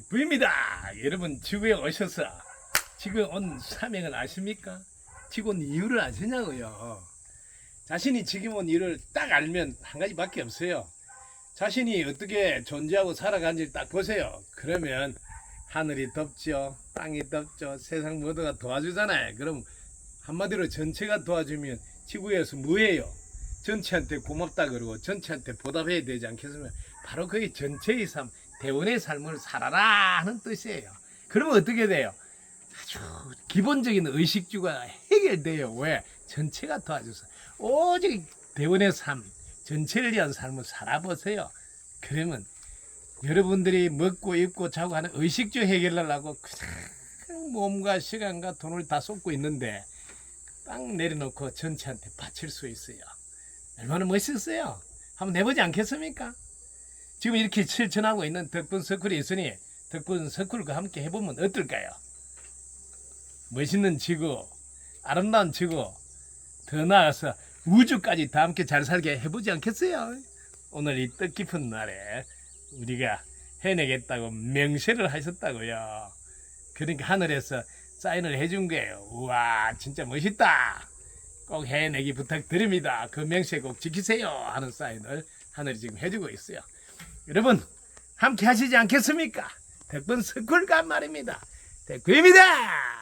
부입니다. 여러분 지구에 오셔서 지구 온 사명을 아십니까? 지구 온 이유를 아시냐고요. 자신이 지금 온 이유를 딱 알면 한 가지밖에 없어요. 자신이 어떻게 존재하고 살아간지 딱 보세요. 그러면 하늘이 덥죠, 땅이 덥죠, 세상 모두가 도와주잖아요. 그럼 한마디로 전체가 도와주면 지구에서 뭐예요? 전체한테 고맙다 그러고 전체한테 보답해야 되지 않겠습니까? 바로 그게 전체의 삶, 대원의 삶을 살아라 하는 뜻이에요. 그러면 어떻게 돼요? 아주 기본적인 의식주가 해결돼요. 왜? 전체가 도와줘서 오직 대원의 삶, 전체를 위한 삶을 살아보세요. 그러면 여러분들이 먹고 입고 자고 하는 의식주 해결하려고 그냥 몸과 시간과 돈을 다 쏟고 있는데 딱 내려놓고 전체한테 바칠 수 있어요. 얼마나 멋있어요. 한번 내보지 않겠습니까? 지금 이렇게 실천하고 있는 덕분 서클이 있으니 덕분 서클과 함께 해보면 어떨까요? 멋있는 지구, 아름다운 지구, 더 나아가서 우주까지 다 함께 잘 살게 해보지 않겠어요? 오늘 이 뜻깊은 날에 우리가 해내겠다고 명세를 하셨다고요. 그러니까 하늘에서 사인을 해준 거예요. 우와, 진짜 멋있다. 꼭 해내기 부탁드립니다. 그 명세 꼭 지키세요. 하는 사인을 하늘이 지금 해주고 있어요. 여러분, 함께 하시지 않겠습니까? 덕분 스쿨과 말입니다. 덕구입니다.